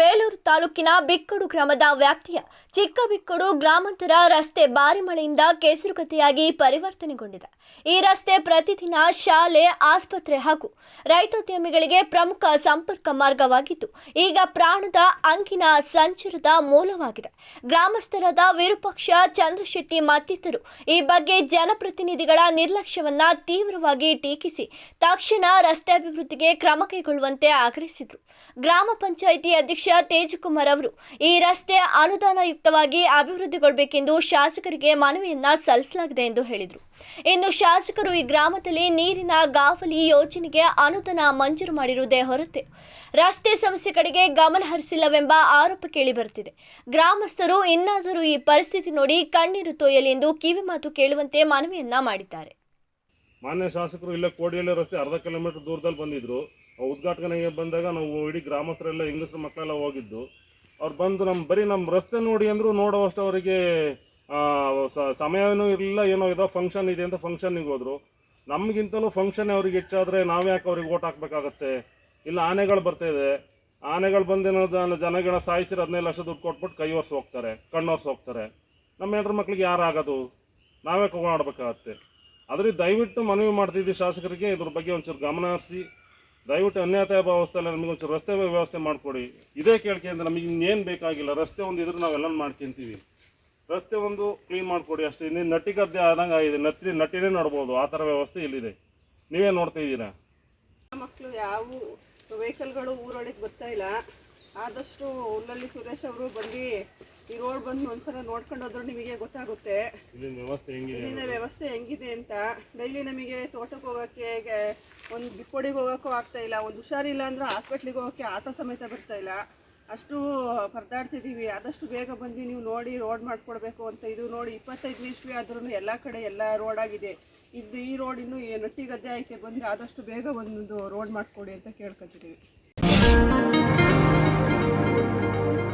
ಬೇಲೂರು ತಾಲೂಕಿನ ಬಿಕ್ಕಡು ಗ್ರಾಮದ ವ್ಯಾಪ್ತಿಯ ಚಿಕ್ಕ ಬಿಕ್ಕಡು ಗ್ರಾಮಾಂತರ ರಸ್ತೆ ಭಾರಿ ಮಳೆಯಿಂದ ಕೆಸರುಗತೆಯಾಗಿ ಪರಿವರ್ತನೆಗೊಂಡಿದೆ. ಈ ರಸ್ತೆ ಪ್ರತಿದಿನ ಶಾಲೆ, ಆಸ್ಪತ್ರೆ ಹಾಗೂ ರೈತೋದ್ಯಮಿಗಳಿಗೆ ಪ್ರಮುಖ ಸಂಪರ್ಕ ಮಾರ್ಗವಾಗಿದ್ದು, ಈಗ ಪ್ರಾಣದ ಅಂಕಿನ ಸಂಚಾರದ ಮೂಲವಾಗಿದೆ. ಗ್ರಾಮಸ್ಥರಾದ ವಿರೂಪಾಕ್ಷ, ಚಂದ್ರಶೆಟ್ಟಿ ಮತ್ತಿತರು ಈ ಬಗ್ಗೆ ಜನಪ್ರತಿನಿಧಿಗಳ ನಿರ್ಲಕ್ಷ್ಯವನ್ನ ತೀವ್ರವಾಗಿ ಟೀಕಿಸಿ, ತಕ್ಷಣ ರಸ್ತೆ ಅಭಿವೃದ್ಧಿಗೆ ಕ್ರಮ ಕೈಗೊಳ್ಳುವಂತೆ ಆಗ್ರಹಿಸಿದರು. ಗ್ರಾಮ ಪಂಚಾಯಿತಿ ಅಧ್ಯಕ್ಷ ತೇಜಕುಮಾರ್ ಅವರು ಈ ರಸ್ತೆ ಅನುದಾನಯುಕ್ತವಾಗಿ ಅಭಿವೃದ್ಧಿಗೊಳ್ಳಬೇಕೆಂದು ಶಾಸಕರಿಗೆ ಮನವಿಯನ್ನ ಸಲ್ಲಿಸಲಾಗಿದೆ ಎಂದು ಹೇಳಿದರು. ಇನ್ನು ಶಾಸಕರು ಈ ಗ್ರಾಮದಲ್ಲಿ ನೀರಿನ ಗಾವಲಿ ಯೋಜನೆಗೆ ಅನುದಾನ ಮಂಜೂರು ಮಾಡಿರುವುದೇ ಹೊರತು ರಸ್ತೆ ಸಮಸ್ಯೆ ಕಡೆಗೆ ಗಮನ ಹರಿಸಿಲ್ಲವೆಂಬ ಆರೋಪ ಕೇಳಿಬರುತ್ತಿದೆ ಗ್ರಾಮಸ್ಥರು ಇನ್ನಾದರೂ ಈ ಪರಿಸ್ಥಿತಿ ನೋಡಿ ಕಣ್ಣೀರು ತೊಯ್ಯಲಿ ಎಂದು ಕಿವಿಮಾತು ಕೇಳುವಂತೆ ಮನವಿಯನ್ನ ಮಾಡಿದ್ದಾರೆ. ಮಾನ್ಯ ಶಾಸಕರು ಇಲ್ಲೇ ಕೋಡಿಯಲ್ಲಿ ರಸ್ತೆ ಅರ್ಧ ಕಿಲೋಮೀಟರ್ ದೂರದಲ್ಲಿ ಬಂದಿದ್ರು. ಉದ್ಘಾಟನೆಗೆ ಬಂದಾಗ ನಾವು ಇಡೀ ಗ್ರಾಮಸ್ಥರೆಲ್ಲ ಹೆಂಗಸ್ರ ಮಕ್ಕಳೆಲ್ಲ ಹೋಗಿದ್ದು. ಅವ್ರು ಬಂದು ನಮ್ಮ ಬರೀ ನಮ್ಮ ರಸ್ತೆ ನೋಡಿ ಅಂದರೂ ನೋಡೋವಷ್ಟು ಅವರಿಗೆ ಸಮಯನೂ ಇರಲಿಲ್ಲ, ಏನೋ ಇದೋ ಫಂಕ್ಷನ್ ಇದೆ ಅಂತ ಫಂಕ್ಷನ್ನಿಗೆ ಹೋದರು. ನಮಗಿಂತಲೂ ಫಂಕ್ಷನ್ ಅವ್ರಿಗೆ ಹೆಚ್ಚಾದರೆ ನಾವ್ಯಾಕೆ ಅವ್ರಿಗೆ ಓಟ್ ಹಾಕ್ಬೇಕಾಗತ್ತೆ? ಇಲ್ಲ ಆನೆಗಳು ಬರ್ತಾಯಿದೆ ಆನೆಗಳು ಬಂದೇನೋ ಜನ, ಜನಗಳ ಸಾಯಿಸಿರೋ ಹದಿನೈದು ಲಕ್ಷ ದುಡ್ಡು ಕೊಟ್ಬಿಟ್ಟು ಕೈ ಒರ್ಸಿ ಹೋಗ್ತಾರೆ ಕಣ್ಣೊರ್ಸಿ ಹೋಗ್ತಾರೆ. ನಮ್ಮ ಹೆಂಡ್ರ ಮಕ್ಳಿಗೆ ಯಾರಾಗೋದು ನಾವೇ ಮಾಡ್ಬೇಕಾಗತ್ತೆ. ಆದರೆ ದಯವಿಟ್ಟು ಮನವಿ ಮಾಡ್ತಿದ್ದೀವಿ ಶಾಸಕರಿಗೆ, ಇದ್ರ ಬಗ್ಗೆ ಒಂಚೂರು ಗಮನ ಹರಿಸಿ. ದಯವಿಟ್ಟು ಅನ್ಯಾತಾಯ ನಮಗೆ ಒಂಚೂರು ರಸ್ತೆ ವ್ಯವಸ್ಥೆ ಮಾಡಿಕೊಡಿ. ಇದೇ ಕೇಳ್ಕೆ ಅಂದ್ರೆ ನಮಗೆ ಇನ್ನೇನು ಬೇಕಾಗಿಲ್ಲ. ರಸ್ತೆ ಒಂದು ಇದ್ರೆ ನಾವೆಲ್ಲ ಮಾಡ್ಕೊತೀವಿ. ರಸ್ತೆ ಒಂದು ಕ್ಲೀನ್ ಮಾಡಿಕೊಡಿ ಅಷ್ಟೇ. ಇನ್ನೇನು ನಟ್ಟಿ ಗದ್ದೆ ಆದಂಗೆ ಆಗಿದೆ. ನತ್ತಿ ನಟ್ಟಿನೇ ನೋಡ್ಬೋದು. ಆ ಥರ ವ್ಯವಸ್ಥೆ ಇಲ್ಲಿದೆ. ನೀವೇ ನೋಡ್ತಾ ಇದ್ದೀರಾ? ಮಕ್ಕಳು ಯಾವ ವೆಹಿಕಲ್ಗಳು ಊರೊಳಗೆ ಬರ್ತಾ ಇಲ್ಲ. ಆದಷ್ಟು ಉಲ್ಲಲ್ಲಿ ಸುರೇಶ್ ಅವರು ಬಂದು ಈ ರೋಡ್ ಬಂದು ಒಂದ್ಸಲ ನೋಡ್ಕೊಂಡು ಹೋದ್ರೆ ನಿಮಗೆ ಗೊತ್ತಾಗುತ್ತೆ. ಇಲ್ಲಿನ ವ್ಯವಸ್ಥೆ ಹೆಂಗಿದೆ ಅಂತ. ಡೈಲಿ ನಮಗೆ ತೋಟಕ್ಕೆ ಹೋಗೋಕ್ಕೆ ಒಂದು ಬಿಕ್ಕೋಡಿಗೆ ಹೋಗೋಕ್ಕೂ ಆಗ್ತಾ ಇಲ್ಲ. ಒಂದು ಹುಷಾರಿಲ್ಲ ಅಂದ್ರೆ ಹಾಸ್ಪಿಟ್ಲಿಗೆ ಹೋಗೋಕ್ಕೆ ಆಟೋ ಸಮೇತ ಬರ್ತಾ ಇಲ್ಲ. ಅಷ್ಟು ಪರದಾಡ್ತಿದ್ದೀವಿ. ಆದಷ್ಟು ಬೇಗ ಬಂದು ನೀವು ನೋಡಿ ರೋಡ್ ಮಾಡಿಕೊಡ್ಬೇಕು ಅಂತ ಇದು ನೋಡಿ ಇಪ್ಪತ್ತೈದು ಇಸ್ವಿ ಆದ್ರೂ ಎಲ್ಲ ಕಡೆ ಎಲ್ಲ ರೋಡ್ ಆಗಿದೆ. ಇದು ಈ ರೋಡ್ ಇನ್ನೂ ನಟ್ಟಿ ಗದ್ದೆ ಐತೆ ಬಂದು ಆದಷ್ಟು ಬೇಗ ಒಂದು ರೋಡ್ ಮಾಡಿಕೊಡಿ ಅಂತ ಕೇಳ್ಕೊತಿದ್ದೀವಿ. thank you